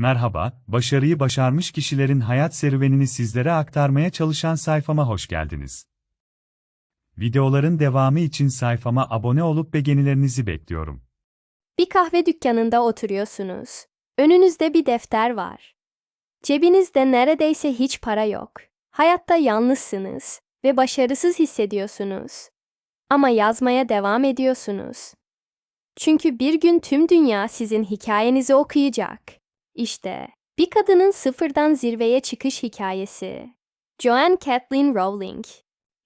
Merhaba, başarıyı başarmış kişilerin hayat serüvenini sizlere aktarmaya çalışan sayfama hoş geldiniz. Videoların devamı için sayfama abone olup beğenilerinizi bekliyorum. Bir kahve dükkanında oturuyorsunuz. Önünüzde bir defter var. Cebinizde neredeyse hiç para yok. Hayatta yalnızsınız ve başarısız hissediyorsunuz. Ama yazmaya devam ediyorsunuz. Çünkü bir gün tüm dünya sizin hikayenizi okuyacak. İşte bir kadının sıfırdan zirveye çıkış hikayesi. Joanne Kathleen Rowling.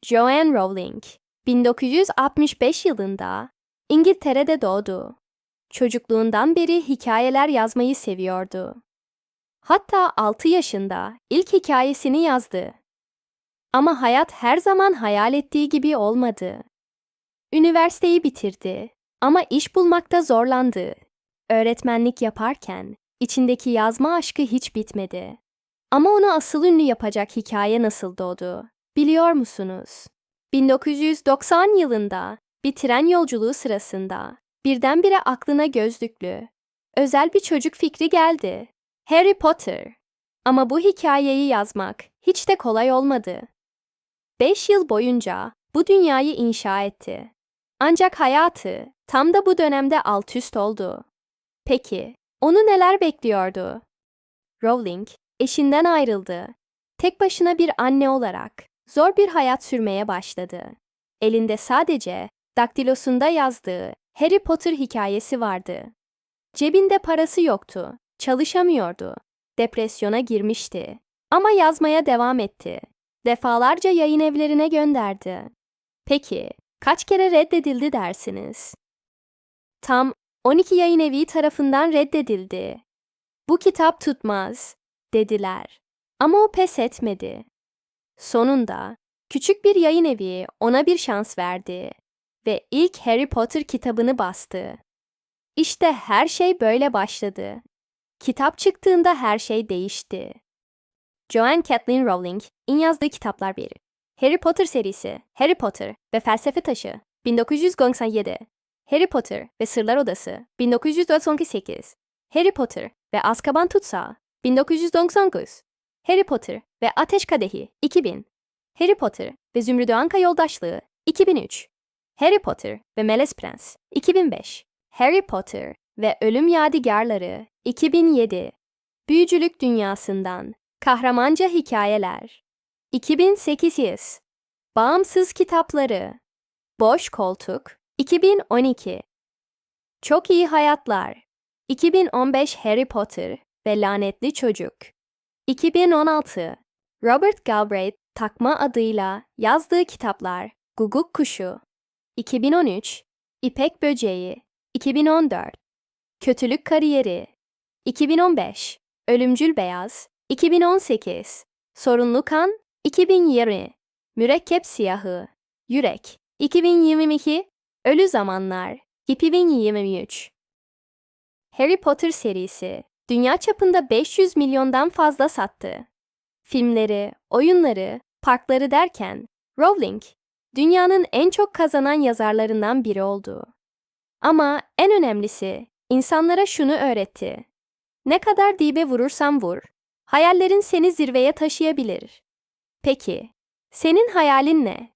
Joanne Rowling, 1965 yılında İngiltere'de doğdu. Çocukluğundan beri hikayeler yazmayı seviyordu. Hatta 6 yaşında ilk hikayesini yazdı. Ama hayat her zaman hayal ettiği gibi olmadı. Üniversiteyi bitirdi ama iş bulmakta zorlandı. Öğretmenlik yaparken içindeki yazma aşkı hiç bitmedi. Ama onu asıl ünlü yapacak hikaye nasıl doğdu? Biliyor musunuz? 1990 yılında bir tren yolculuğu sırasında birdenbire aklına gözlüklü, özel bir çocuk fikri geldi. Harry Potter. Ama bu hikayeyi yazmak hiç de kolay olmadı. Beş yıl boyunca bu dünyayı inşa etti. Ancak hayatı tam da bu dönemde alt üst oldu. Peki, onu neler bekliyordu? Rowling, eşinden ayrıldı. Tek başına bir anne olarak zor bir hayat sürmeye başladı. Elinde sadece daktilosunda yazdığı Harry Potter hikayesi vardı. Cebinde parası yoktu, çalışamıyordu. Depresyona girmişti. Ama yazmaya devam etti. Defalarca yayın evlerine gönderdi. Peki, kaç kere reddedildi dersiniz? Tam 12 yayın evi tarafından reddedildi. Bu kitap tutmaz, dediler. Ama o pes etmedi. Sonunda küçük bir yayın evi ona bir şans verdi ve ilk Harry Potter kitabını bastı. İşte her şey böyle başladı. Kitap çıktığında her şey değişti. Joanne Kathleen Rowling'in yazdığı kitaplar bir. Harry Potter serisi, Harry Potter ve Felsefe Taşı, 1997. Harry Potter ve Sırlar Odası, 1998. Harry Potter ve Azkaban Tutsağı, 1999. Harry Potter ve Ateş Kadehi, 2000. Harry Potter ve Zümrüdü Anka Yoldaşlığı, 2003. Harry Potter ve Melez Prens, 2005. Harry Potter ve Ölüm Yadigarları, 2007. Büyücülük Dünyasından, Kahramanca Hikayeler, 2008. Bağımsız Kitapları, Boş Koltuk, 2012. Çok İyi Hayatlar, 2015 Harry Potter ve Lanetli Çocuk, 2016. Robert Galbraith takma adıyla yazdığı kitaplar Guguk Kuşu, 2013. İpek Böceği, 2014. Kötülük Kariyeri, 2015. Ölümcül Beyaz, 2018. Sorunlu Kan, 2020. Mürekkep Siyahı, Yürek, 2022. Ölü Zamanlar, 2023. Harry Potter serisi dünya çapında 500 milyondan fazla sattı. Filmleri, oyunları, parkları derken Rowling dünyanın en çok kazanan yazarlarından biri oldu. Ama en önemlisi insanlara şunu öğretti. Ne kadar dibe vurursan vur, hayallerin seni zirveye taşıyabilir. Peki, senin hayalin ne?